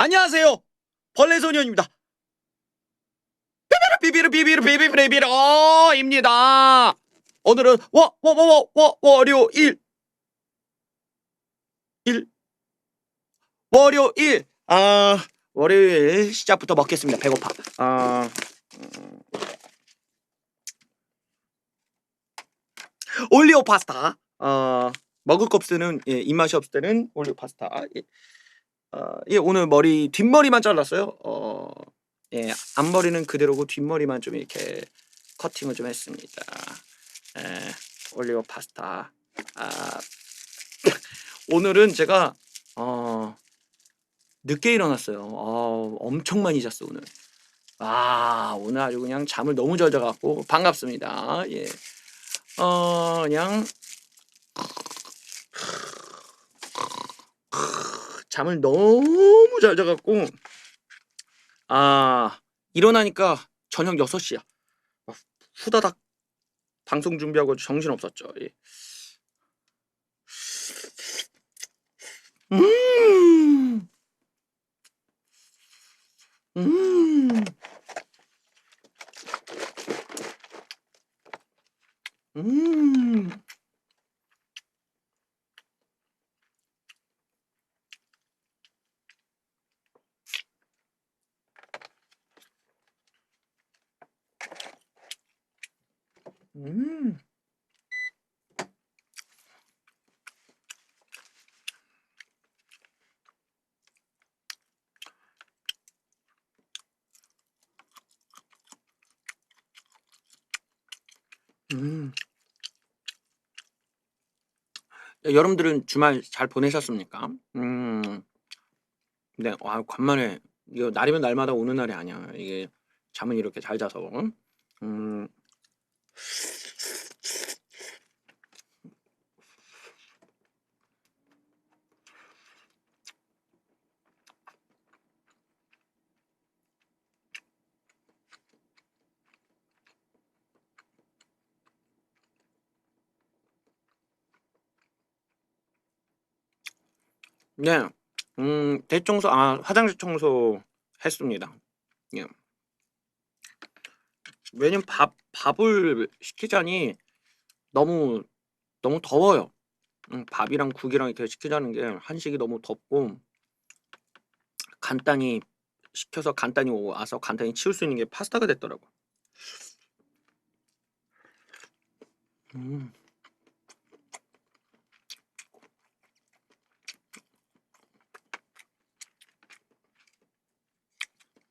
안녕하세요. 벌레소년입니다. 비비르 비비르 비비르 비비르 어입니다. 오늘은 워 워 워 워 월요일 일 월요일 아 월요일 시작부터 먹겠습니다. 배고파. 아 음. 올리오 파스타. 어 먹을 거 없을 때는 예, 입맛이 없을 때는 올리오 파스타. 예. 어, 예, 오늘 머리 뒷머리만 잘랐어요. 어, 예, 앞머리는 그대로고 뒷머리만 좀 이렇게 커팅을 좀 했습니다. 예, 올리오 파스타. 아, 오늘은 제가 어, 늦게 일어났어요. 어, 엄청 많이 잤어 오늘. 아, 오늘 아주 그냥 잠을 너무 잘 자갖고 반갑습니다. 예, 어, 그냥 잠을 너무 잘 자갖고 아 일어나니까 저녁 6시야 후다닥 방송 준비하고 정신 없었죠 예. 음, 음, 음. 음. 음. 야, 여러분들은 주말 잘 보내셨습니까? 음. 네, 와, 간만에 이거 날이면 날마다 오는 날이 아니야. 이게 잠은 이렇게 잘 자서. 음. 네. 음, 대청소, 아, 화장실 청소 했습니다. 예. 왜냐면 밥, 밥을 시키자니 너무, 너무 더워요. 음, 밥이랑 국이랑 이렇게 시키자는 게 한식이 너무 덥고 간단히 시켜서 간단히 와서 간단히 치울 수 있는 게 파스타가 됐더라고. 음.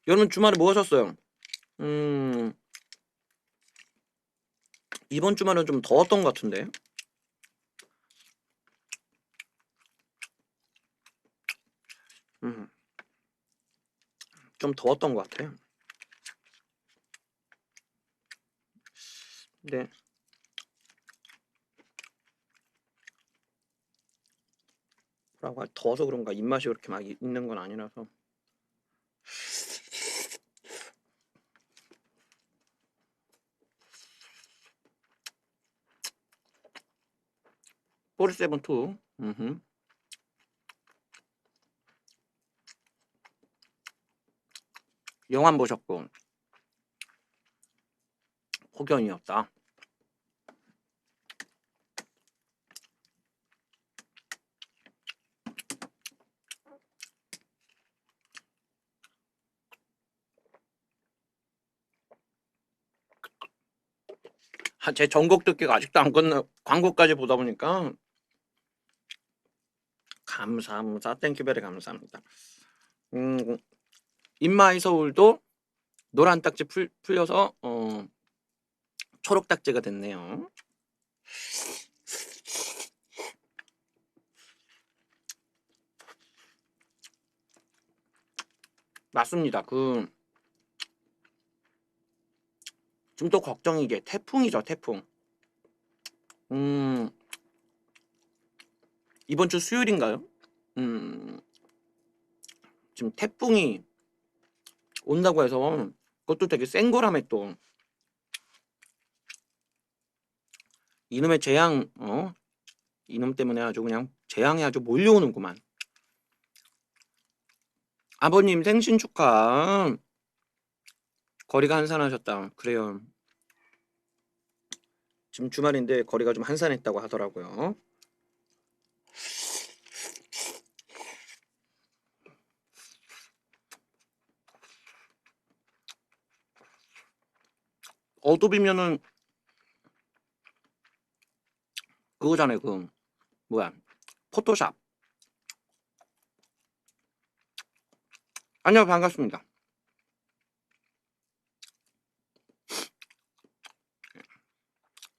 여러분 주말에 뭐 하셨어요? 음, 이번 주말은 좀 더웠던 것 같은데. 음, 좀 더웠던 것 같아요. 네. 뭐라고 할- 더워서 그런가 입맛이 그렇게 막 이- 있는 건 아니라서. 포리세븐 투. 음흠. 영화 안 보셨고 혹연이었다. 아, 제 전곡 듣기가 아직도 안 끝나 광고까지 보다 보니까 감사합니다. 땡큐베리 감사합니다. 음, 인마이 서울도 노란 딱지 풀, 풀려서 어, 초록 딱지가 됐네요. 맞습니다. 그 지금 또 걱정이 게 태풍이죠, 태풍. 음, 이번 주 수요일인가요? 음, 지금 태풍이 온다고 해서 그것도 되게 센 거라며 또 이놈의 재앙, 어? 이놈 때문에 아주 그냥 재앙이 아주 몰려오는구만. 아버님 생신 축하. 거리가 한산하셨다. 그래요. 지금 주말인데 거리가 좀 한산했다고 하더라고요. 어도비면은 그거잖아요. 그 뭐야? 포토샵. 안녕 반갑습니다.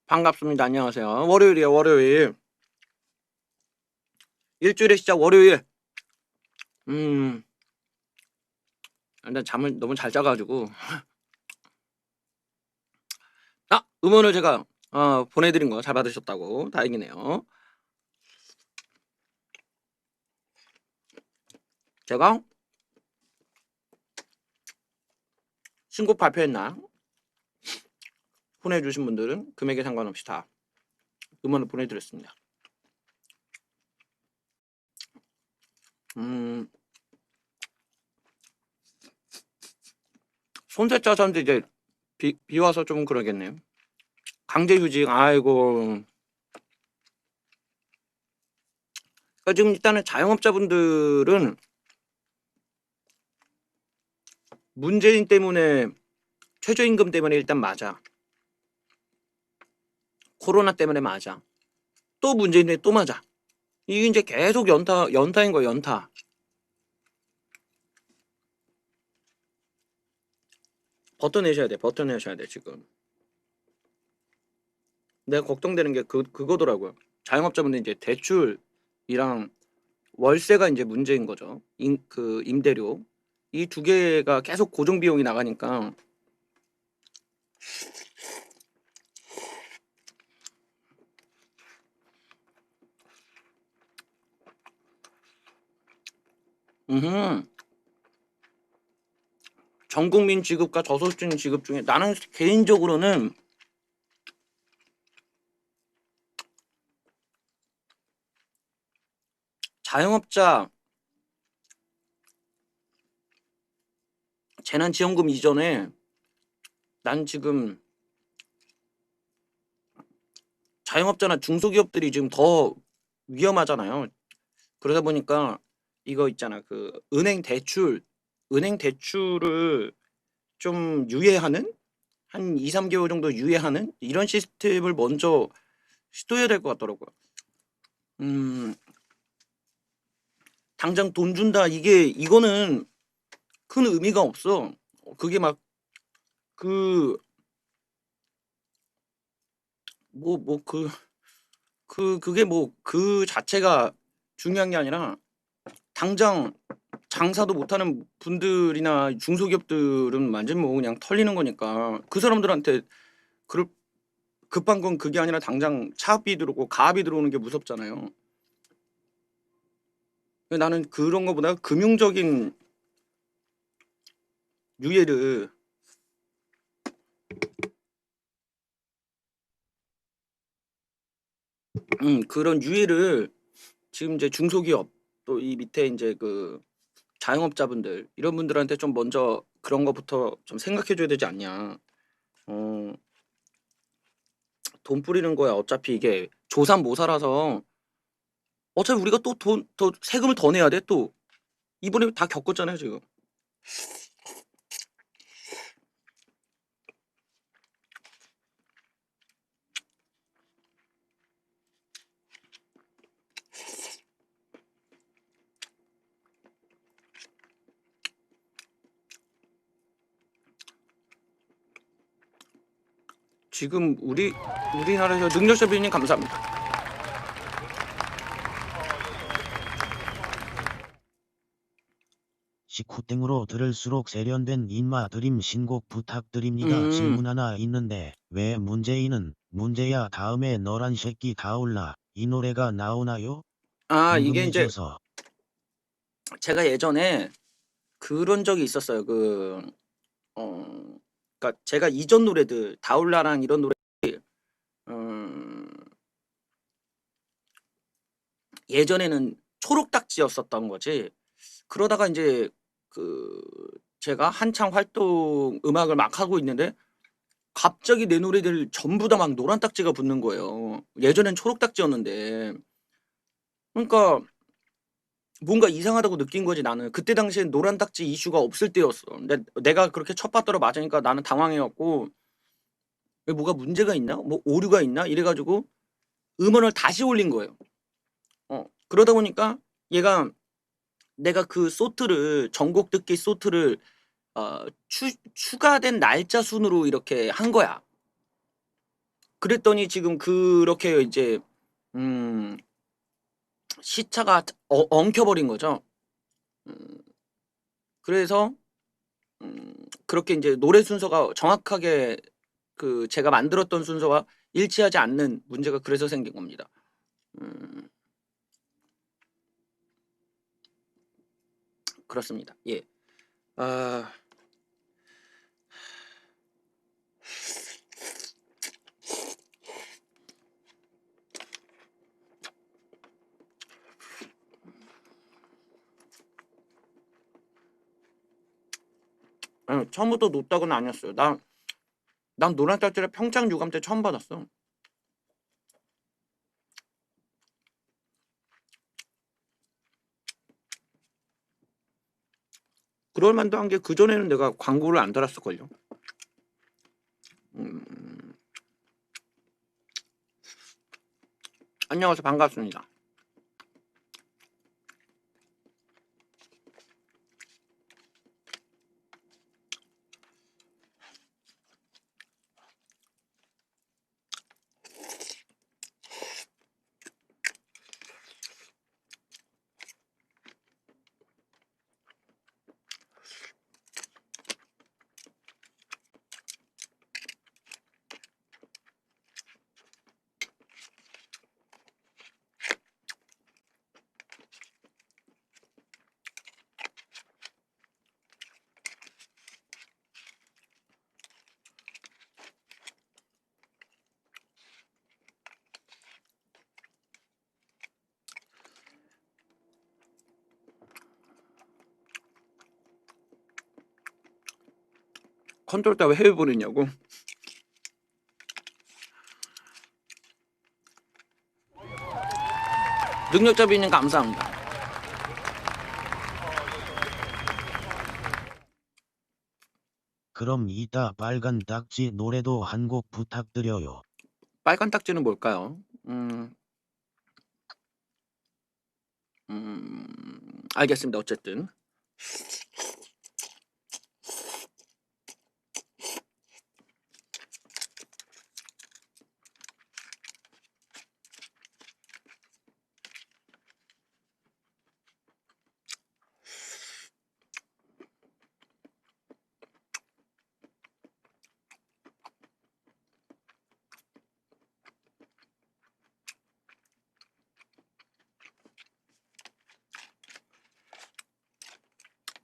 반갑습니다. 안녕하세요. 월요일이에요. 월요일. 일주일의 시작 월요일. 음. 일단 잠을 너무 잘 자가지고. 아 음원을 제가 어, 보내드린 거 잘 받으셨다고 다행이네요. 제가 신곡 발표했나? 보내주신 분들은 금액에 상관없이 다 음원을 보내드렸습니다. 음, 손세 짜서인데 이제 비, 비 와서 좀 그러겠네요. 강제 휴직, 아이고. 그러니까 지금 일단은 자영업자분들은 문재인 때문에 최저임금 때문에 일단 맞아. 코로나 때문에 맞아. 또 문재인 때문에 또 맞아. 이게 이제 계속 연타 연타인 거야 연타. 버텨내셔야 돼. 버텨내셔야 돼 지금. 내가 걱정되는 게 그 그거더라고요. 자영업자분들 이제 대출이랑 월세가 이제 문제인 거죠. 임, 그 임대료 이 두 개가 계속 고정 비용이 나가니까 음. 전 국민 지급과 저소득층 지급 중에 나는 개인적으로는 자영업자 재난지원금 이전에 난 지금 자영업자나 중소기업들이 지금 더 위험하잖아요. 그러다 보니까 이거 있잖아. 그 은행 대출, 은행 대출을 좀 유예하는 한 2, 3개월 정도 유예하는 이런 시스템을 먼저 시도해야 될 것 같더라고요. 음, 당장 돈 준다 이게 이거는 큰 의미가 없어. 그게 막 그 뭐 뭐 그 그 그게 뭐 그 자체가 중요한 게 아니라 당장 장사도 못하는 분들이나 중소기업들은 완전 뭐 그냥 털리는 거니까 그 사람들한테 그럴 급한 건 그게 아니라 당장 차압비 들어오고 가압이 들어오는 게 무섭잖아요. 나는 그런 거보다 금융적인 유예를 음 그런 유예를 지금 이제 중소기업 또 이 밑에 이제 그 자영업자분들 이런 분들한테 좀 먼저 그런 거부터 좀 생각해 줘야 되지 않냐. 어, 돈 뿌리는 거야. 어차피 이게 조삼모사라서 어차피 우리가 또 돈 더 세금을 더 내야 돼 또. 이번에 다 겪었잖아요, 지금. 지금 우리 우리나라에서 능력자 비님 감사합니다. 식후땡으로 들을수록 세련된 인마 드림 신곡 부탁드립니다. 음. 질문 하나 있는데 왜 문재인은 문제야 다음에 너란 새끼 다 올라 이 노래가 나오나요? 아 이게 이제. 제가 예전에 그런 적이 있었어요. 그 어, 그러니까 제가 이전 노래들 다올라랑 이런 노래 음, 예전에는 초록딱지였었던 거지. 그러다가 이제 그 제가 한창 활동 음악을 막 하고 있는데 갑자기 내 노래들 전부 다 막 노란 딱지가 붙는 거예요. 예전엔 초록 딱지였는데. 그러니까 뭔가 이상하다고 느낀 거지 나는. 그때 당시엔 노란 딱지 이슈가 없을 때였어. 근데 내가 그렇게 첫 받들어 맞으니까 나는 당황해 갖고 왜 뭐가 문제가 있나? 뭐 오류가 있나? 이래 가지고 음원을 다시 올린 거예요. 어. 그러다 보니까 얘가 내가 그 소트를 전곡 듣기 소트를 어, 추, 추가된 날짜 순으로 이렇게 한 거야. 그랬더니 지금 그렇게 이제 음, 시차가 어, 엉켜버린 거죠. 음, 그래서 음, 그렇게 이제 노래 순서가 정확하게 그 제가 만들었던 순서와 일치하지 않는 문제가 그래서 생긴 겁니다. 음, 그렇습니다. 예. 아, 아니, 처음부터 노딱은 아니었어요. 난, 난 노란 딱지를 평창 유감 때 처음 받았어. 그럴 만도 한 게 그전에는 내가 광고를 안 달았을걸요. 음... 안녕하세요. 반갑습니다. 컨트롤 따왜 해외 보냈냐고. 능력자 비님 감사합니다. 그럼 이따 빨간 딱지 노래도 한 곡 부탁드려요. 빨간 딱지는 뭘까요? 음, 음, 알겠습니다. 어쨌든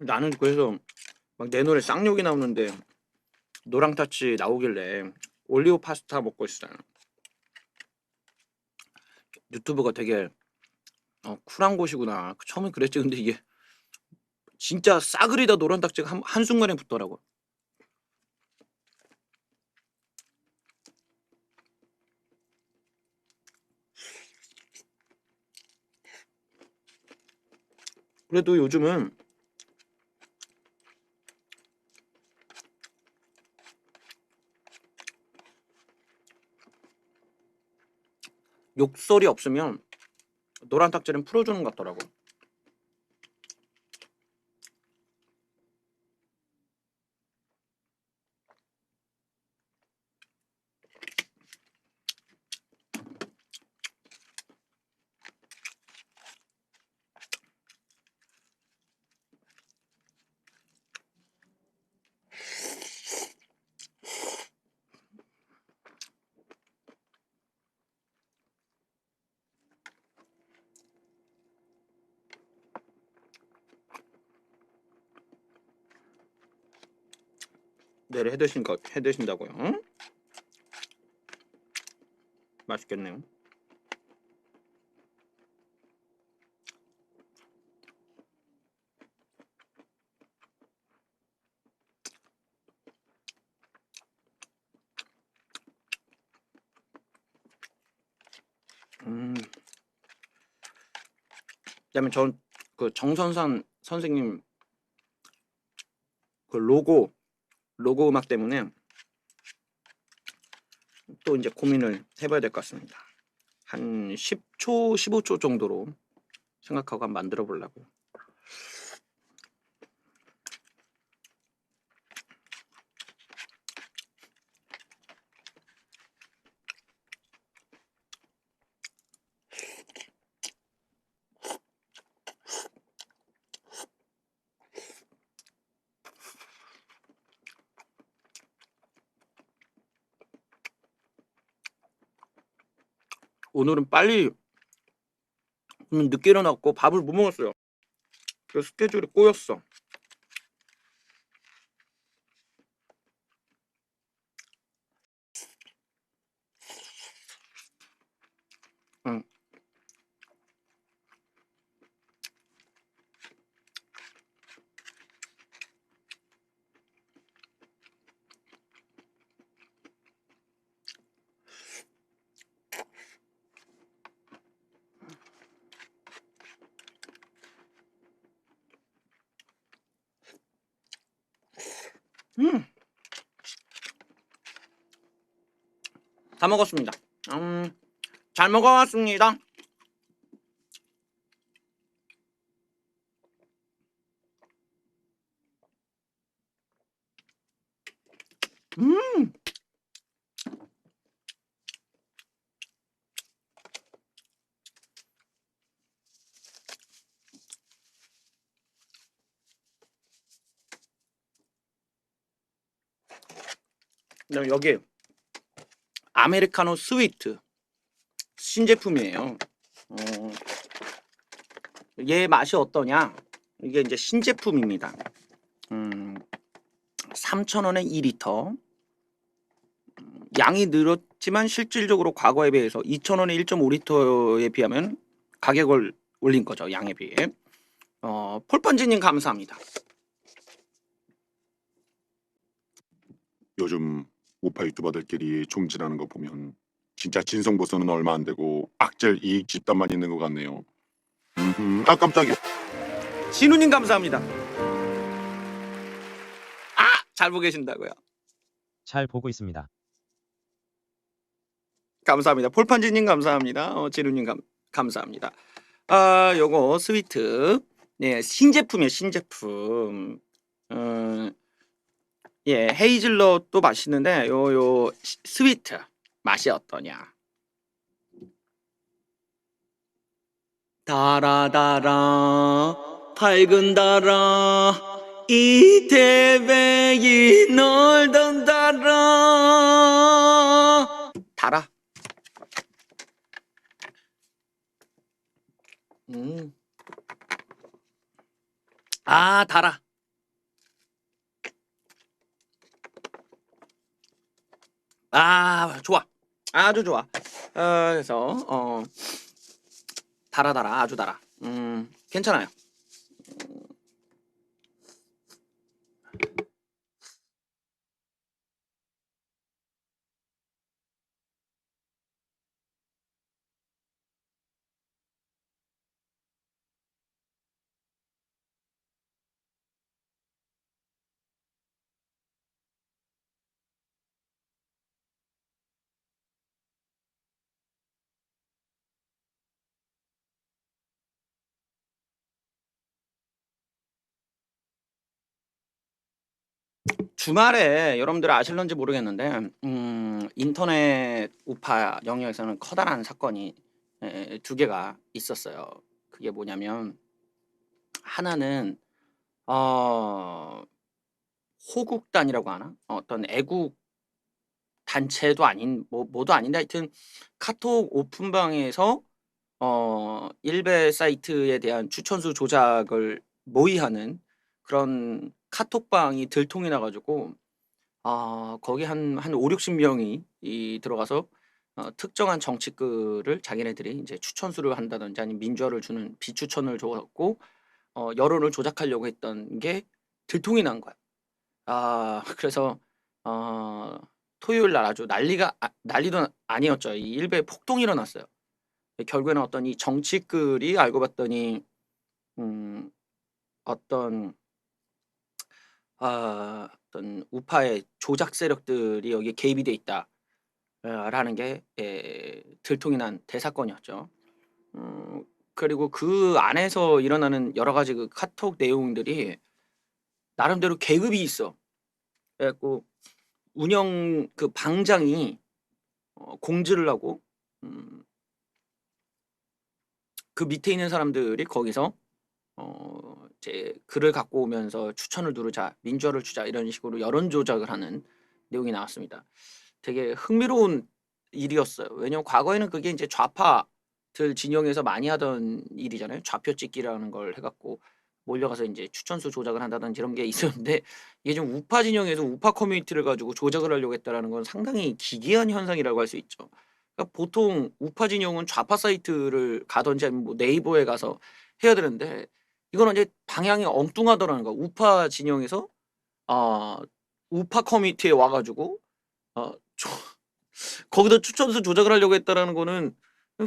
나는 그래서 막 내 노래 쌍욕이 나오는데 노랑 타치 나오길래 올리오 파스타 먹고 있어요. 유튜브가 되게 어, 쿨한 곳이구나. 처음엔 그랬지. 근데 이게 진짜 싸그리다 노란 딱지가 한, 한순간에 붙더라고. 그래도 요즘은 욕설이 없으면 노란 딱지는 풀어주는 것 같더라고. 내일 해드신 거 해드신다고요? 응? 맛있겠네요. 그다음에 전 그 정선산 선생님 그 로고 로고 음악 때문에 또 이제 고민을 해봐야 될 것 같습니다. 한 10초, 15초 정도로 생각하고 한번 만들어 보려고. 오늘은 빨리 오늘 늦게 일어났고 밥을 못 먹었어요. 그래서 스케줄이 꼬였어. 음. 다 먹었습니다. 음, 잘 먹어왔습니다. 음. 그다음에 여기 아메리카노 스위트 신제품이에요. 어, 얘 맛이 어떠냐? 이게 이제 신제품입니다. 음, 3,000원에 2리터. 음, 양이 늘었지만 실질적으로 과거에 비해서 2,000원에 1.5리터에 비하면 가격을 올린 거죠. 양에 비해. 어, 폴펀지님 감사합니다. 요즘 우파 유튜버들끼리 총질하는 거 보면 진짜 진성 보수는 얼마 안 되고 악질 이익 집단만 있는 것 같네요. 음흠, 아 깜짝이야. 진우님 감사합니다. 아! 잘 보고 계신다고요. 잘 보고 있습니다. 감사합니다. 폴판지님 감사합니다. 어, 진우님 감, 감사합니다. 아, 요거 스위트. 네, 신제품이에요, 신제품. 어, 예, 헤이즐넛도 맛있는데 요 요 스위트 맛이 어떠냐? 달아달아 밝은 달아 이 대백이 널던 달아 달아 음. 아 달아 아 좋아. 아주 좋아. 어, 그래서 어 달아 달아 아주 달아. 음 괜찮아요 주말에 여러분들 아실런지 모르겠는데 음, 인터넷 우파 영역에서는 커다란 사건이 에, 두 개가 있었어요. 그게 뭐냐면 하나는 어, 호국단이라고 하나? 어떤 애국 단체도 아닌 뭐 뭐도 아닌데 하여튼 카톡 오픈방에서 어, 일베 사이트에 대한 추천수 조작을 모의하는 그런 카톡방이 들통이 나가지고 아 거기 한 한 5, 60명이 이 들어가서 어, 특정한 정치글을 자기네들이 이제 추천수를 한다든지 아니면 민주화를 주는 비추천을 줬고 어, 여론을 조작하려고 했던 게 들통이 난 거야. 아 그래서 어, 토요일 날 아주 난리가 아, 난리도 아니었죠. 이 일베 폭동이 일어났어요. 결국에는 어떤 이 정치글이 알고 봤더니 음, 어떤 아, 어떤 우파의 조작 세력들이 여기에 개입이 돼 있다. 어, 라는 게 예, 들통이 난 대사건이었죠. 음, 그리고 그 안에서 일어나는 여러 가지 그 카톡 내용들이 나름대로 계급이 있어. 그래갖고 운영 그 방장이 어, 공지를 하고 음, 그 밑에 있는 사람들이 거기서 어, 이제 글을 갖고 오면서 추천을 누르자, 민주화를 주자 이런 식으로 여론 조작을 하는 내용이 나왔습니다. 되게 흥미로운 일이었어요. 왜냐면 과거에는 그게 이제 좌파들 진영에서 많이 하던 일이잖아요. 좌표 찍기라는 걸 해갖고 몰려가서 이제 추천수 조작을 한다든지 이런 게 있었는데 이게 좀 우파 진영에서 우파 커뮤니티를 가지고 조작을 하려고 했다라는 건 상당히 기괴한 현상이라고 할 수 있죠. 그러니까 보통 우파 진영은 좌파 사이트를 가든지 아니면 뭐 네이버에 가서 해야 되는데 이거는 이제 방향이 엉뚱하더라는 거야. 우파 진영에서 어, 우파 커뮤니티에 와가지고 어, 조, 거기다 추천수 조작을 하려고 했다라는 거는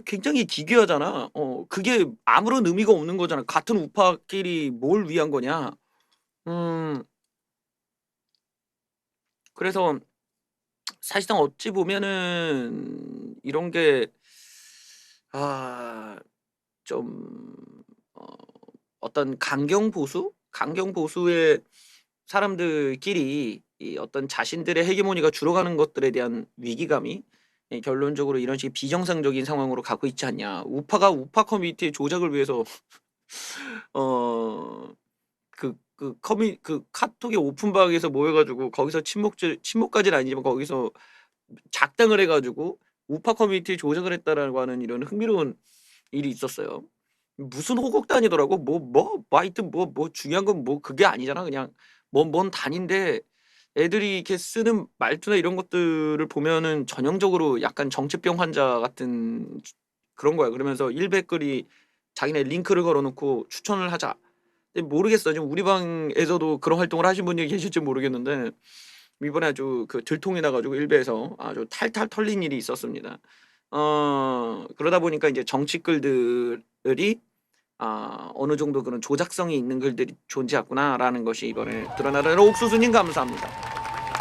굉장히 기괴하잖아. 어, 그게 아무런 의미가 없는 거잖아. 같은 우파끼리 뭘 위한 거냐. 음, 그래서 사실상 어찌 보면은 이런 게, 아, 좀, 어, 어떤 강경 보수? 강경 보수의 사람들끼리 이 어떤 자신들의 헤게모니가 줄어가는 것들에 대한 위기감이 예, 결론적으로 이런 식의 비정상적인 상황으로 가고 있지 않냐. 우파가 우파 커뮤니티의 조작을 위해서 어, 그, 그 커뮤, 그 카톡의 오픈방에서 모여가지고 거기서 침묵, 침묵까지는 아니지만 거기서 작당을 해가지고 우파 커뮤니티 조작을 했다라고 하는 이런 흥미로운 일이 있었어요. 무슨 호곡단이더라고. 뭐, 뭐, 뭐 뭐, 뭐 중요한 건 뭐 그게 아니잖아. 그냥 뭔, 뭔 단인데 애들이 이렇게 쓰는 말투나 이런 것들을 보면은 전형적으로 약간 정체병 환자 같은 그런 거야. 그러면서 일백글이 자기네 링크를 걸어놓고 추천을 하자. 근데 모르겠어. 지금 우리 방에서도 그런 활동을 하신 분이 계실지 모르겠는데 이번에 아주 그 들통이 나가지고 일베에서 아주 탈탈 털린 일이 있었습니다. 어 그러다 보니까 이제 정치글들이 아 어느 정도 그런 조작성이 있는 글들이 존재하구나라는 것이 이번에 드러나는 옥수수님 감사합니다.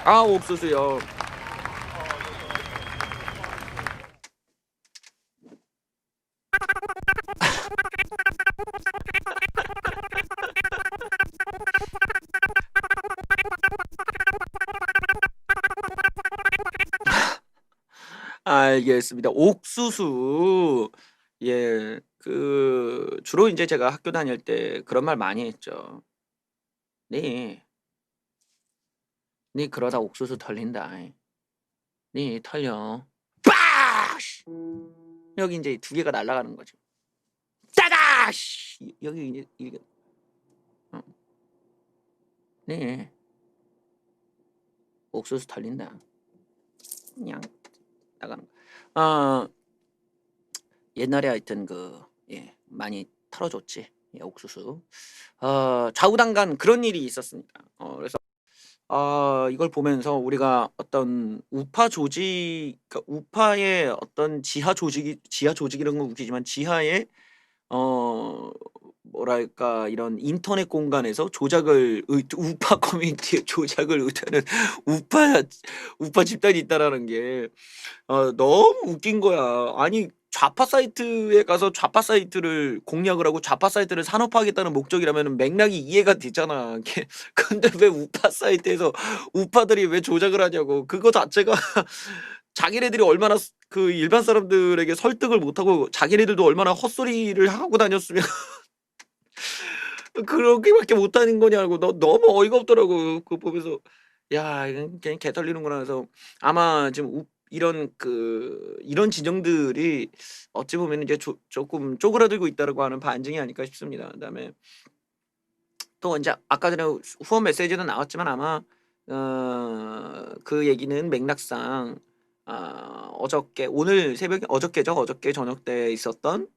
아 옥수수요. 알겠습니다. 옥수수. 예. 그 주로 인제 제가 학교 다닐 때 그런 말 많이 했죠. "네." "네 그러다 옥수수 털린다. 네 털려." 빠시! 여기 인제 두 개가 날아가는 거죠. 따다시! 여기 이제 이게 어. "네." "옥수수 털린다." 그냥 나가는 거. 어 옛날에 하여튼 그 예 많이 털어줬지. 예 옥수수. 어 좌우당간 그런 일이 있었습니다. 어 그래서 어 이걸 보면서 우리가 어떤 우파 조직 그러니까 우파의 어떤 지하 조직이 지하 조직이라는 건 웃기지만 지하에 어 뭐랄까 이런 인터넷 공간에서 조작을 의 우파 커뮤니티에 조작을 의도하는 우파 우파 집단이 있다라는 게 어 너무 웃긴 거야. 아니 좌파 사이트에 가서 좌파 사이트를 공략을 하고 좌파 사이트를 산업화하겠다는 목적이라면은 맥락이 이해가 되잖아. 근데 왜 우파 사이트에서 우파들이 왜 조작을 하냐고. 그거 자체가 자기네들이 얼마나 스그 일반 사람들에게 설득을 못하고 자기네들도 얼마나 헛소리를 하고 다녔으면 그렇게밖에 못하는 거냐고. 너 너무 어이가 없더라고. 그거 보면서 '야 이건 개 털리는구나.' 그래서 아마 지금 우 이런 그 이런 진영들이 어찌 보면은 이제 조 쪼끔 쪼그라들고 있다라고 하는 반증이 아닐까 싶습니다. 그다음에 또 인제 아까 전에 후 후원 메시지도 나왔지만 아마 어 그 얘기는 맥락상 아 어저께 오늘 새벽에 어저께죠. 어저께 저녁 때 있었던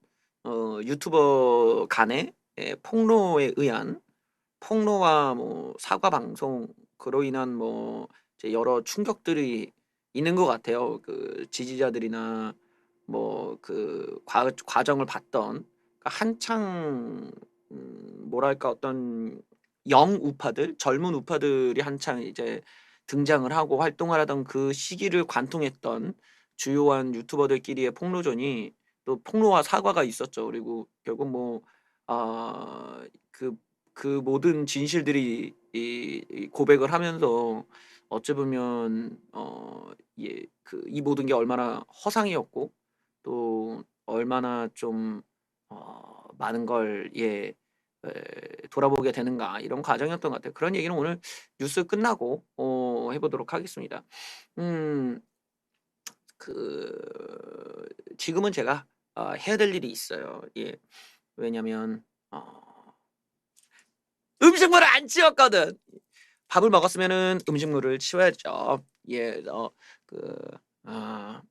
어 유튜버 간의 예 폭로에 의한 폭로와 뭐 사과 방송 그로 인한 뭐 이제 여러 충격들이 있는 것 같아요. 그 지지자들이나 뭐그과 과정을 봤던 그러니까 한창 음, 뭐랄까 어떤 영 우파들, 젊은 우파들이 한창 이제 등장을 하고 활동을 하던 그 시기를 관통했던 주요한 유튜버들끼리의 폭로전이 또 폭로와 사과가 있었죠. 그리고 결국 뭐 아, 그, 그 모든 진실들이 이, 이 고백을 하면서 어찌 보면 어, 예, 그 이 모든 게 얼마나 허상이었고 또 얼마나 좀 어, 많은 걸 예, 에, 돌아보게 되는가 이런 과정이었던 것 같아요. 그런 얘기는 오늘 뉴스 끝나고 어, 해보도록 하겠습니다. 음, 그 지금은 제가 어, 해야 될 일이 있어요. 예, 왜냐면 어, 음식물을 안 치웠거든. 밥을 먹었으면은 음식물을 치워야죠. 예, 어, 그 아,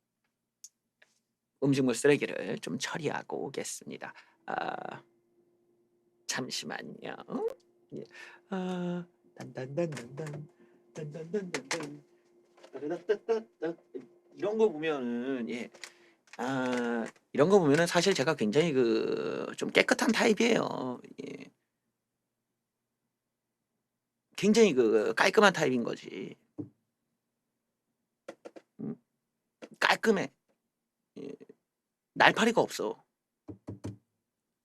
음식물 쓰레기를 좀 처리하고 오겠습니다. 아, 잠시만요. 예. 아, 단단단단단 단단단단단 따르다따따따. 이런 거 보면은 예. 아, 이런 거 보면은 사실 제가 굉장히 그 좀 깨끗한 타입이에요. 예. 굉장히 그 깔끔한 타입인 거지. 음, 깔끔해. 예. 날파리가 없어.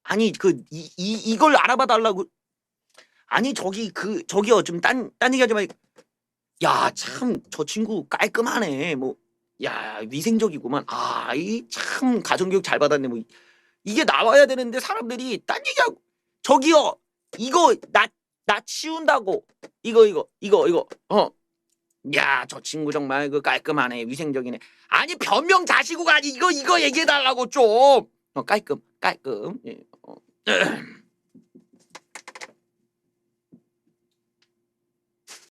아니 그 이 이 이걸 알아봐 달라고 아니 저기 그 저기요 좀 딴 딴 얘기하지 말. 야 참 저 친구 깔끔하네. 뭐 야 위생적이구만. 아 이 참 가정교육 잘 받았네. 뭐 이게 나와야 되는데 사람들이 딴 얘기하고 저기요 이거 나 나 치운다고 이거 이거 이거 이거 어. 야 저 친구 정말 그 깔끔하네 위생적이네. 아니 변명 자시고가 아니 이거 이거 얘기해 달라고 좀. 어 깔끔 깔끔. 예. 어.